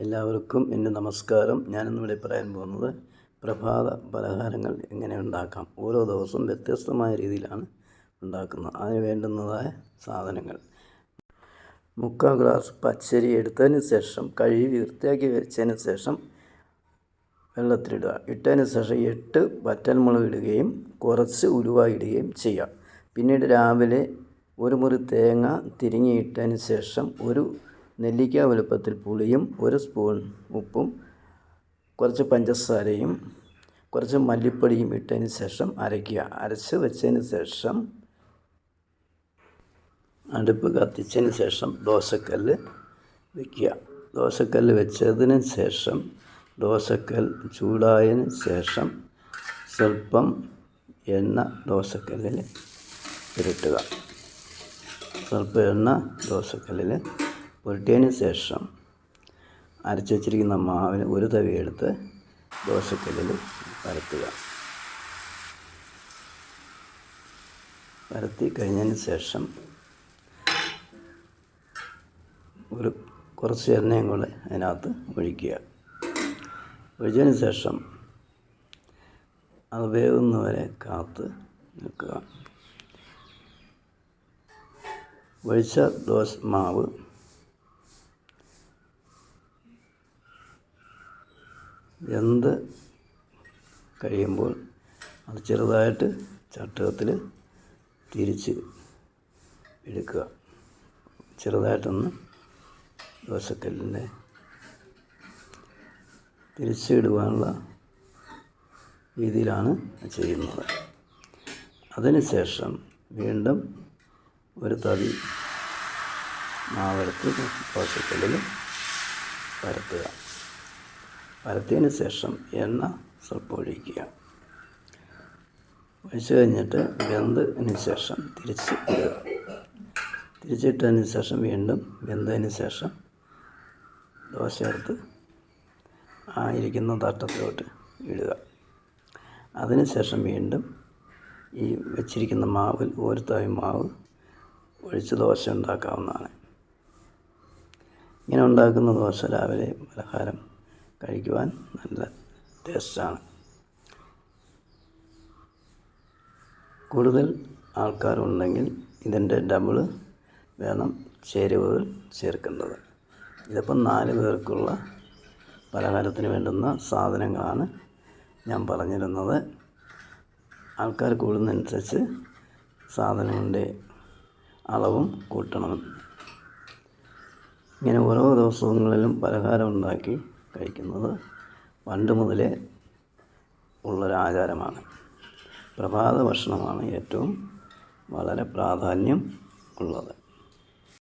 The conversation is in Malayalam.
എല്ലാവർക്കും എന്റെ നമസ്കാരം. ഞാനിന്നിവിടെ പറയാൻ പോകുന്നത് പ്രഭാത പലഹാരങ്ങൾ എങ്ങനെ ഉണ്ടാക്കാം? ഓരോ ദിവസവും വ്യത്യസ്തമായ രീതിയിലാണ് ഉണ്ടാക്കുന്നത്. അതിന് വേണ്ടുന്നതായ സാധനങ്ങൾ. മുക്കാൽ ഗ്ലാസ് പച്ചരി എടുത്തതിന് ശേഷം കഴുകി വൃത്തിയാക്കി വെച്ചതിന് ശേഷം വെള്ളത്തിലിടുക. ഇട്ടതിന് ശേഷം എട്ട് വറ്റൽമുളക് ഇടുകയും കുറച്ച് ഉലുവ ഇടുകയും ചെയ്യാം പിന്നീട് രാവിലെ ഒരു മുറി തേങ്ങ തിരിങ്ങിയിട്ടതിന് ശേഷം ഒരു നെല്ലിക്ക വലുപ്പത്തിൽ പുളിയും ഒരു സ്പൂൺ ഉപ്പും കുറച്ച് പഞ്ചസാരയും കുറച്ച് മല്ലിപ്പൊടിയും ഇട്ടതിന് ശേഷം അരയ്ക്കുക. അരച്ച് വെച്ചതിന് ശേഷം അടുപ്പ് കത്തിച്ചതിന് ശേഷം ദോശക്കല്ല് വയ്ക്കുക ദോശക്കല്ല് വെച്ചതിന് ശേഷം ദോശക്കൽ ചൂടായതിന് ശേഷം സ്വല്പം എണ്ണ ദോശക്കല്ലിൽ പുരട്ടുക സ്വല്പം എണ്ണ ദോശക്കല്ലിൽ പുരട്ടിയതിന് ശേഷം അരച്ച് വച്ചിരിക്കുന്ന മാവിന് ഒരു തവി എടുത്ത് ദോശക്കല്ലിൽ പരത്തുക. പരത്തി കഴിഞ്ഞതിന് ശേഷം ഒരു കുറച്ച് എണ്ണയും കൂടെ അതിനകത്ത് ഒഴിക്കുക. ഒഴിച്ചതിന് ശേഷം അത് വേവുന്നവരെ കാത്ത് നിൽക്കുക. ഒഴിച്ച ദോശ മാവ് വെന്ത് കഴിയുമ്പോൾ അത് ചെറുതായിട്ട് ചട്ടകത്തിൽ തിരിച്ച് എടുക്കുക. ചെറുതായിട്ടൊന്ന് ദോശക്കല്ലിന്റെ തിരിച്ചിടുവാനുള്ള രീതിയിലാണ് ചെയ്യുന്നത്. അതിനുശേഷം വീണ്ടും ഒരു തവി മാവെടുത്ത് ദോശക്കല്ലിൽ പരത്തുക. പരത്തിയതിന് ശേഷം എണ്ണ സ്വല്പം ഒഴിക്കുക ഒഴിച്ച് കഴിഞ്ഞിട്ട് വെന്തതിന് ശേഷം തിരിച്ച് ഇടുക. തിരിച്ചിട്ടതിന് ശേഷം വീണ്ടും വെന്തതിന് ശേഷം ദോശ എടുത്ത് ആ ഇരിക്കുന്ന തട്ടത്തിലോട്ട് ഇടുക. അതിനുശേഷം വീണ്ടും ഈ വെച്ചിരിക്കുന്ന മാവിൽ ഒരു തവി മാവ് ഒഴിച്ച് ദോശ ഉണ്ടാക്കാവുന്നതാണ്. ഇങ്ങനെ ഉണ്ടാക്കുന്ന ദോശ രാവിലെ പലഹാരം കഴിക്കുവാൻ നല്ല ടേസ്റ്റാണ്. കൂടുതൽ ആൾക്കാരുണ്ടെങ്കിൽ ഇതിന്റെ ഡബിൾ വേണം ചേരുവകൾ ചേർക്കുന്നത്. ഇതിപ്പം നാല് പേർക്കുള്ള പലഹാരത്തിന് വേണ്ടുന്ന സാധനങ്ങളാണ് ഞാൻ പറഞ്ഞിരുന്നത്. ആൾക്കാർ കൂടുന്നതനുസരിച്ച് സാധനങ്ങളുടെ അളവും കൂട്ടണം. ഇങ്ങനെ ഓരോ ദിവസങ്ങളിലും പലഹാരം ഉണ്ടാക്കി കഴിക്കുന്നത് പണ്ട് മുതലേ ഉള്ളൊരാചാരമാണ്. പ്രഭാത ഭക്ഷണമാണ് ഏറ്റവും വളരെ പ്രാധാന്യം ഉള്ളത്.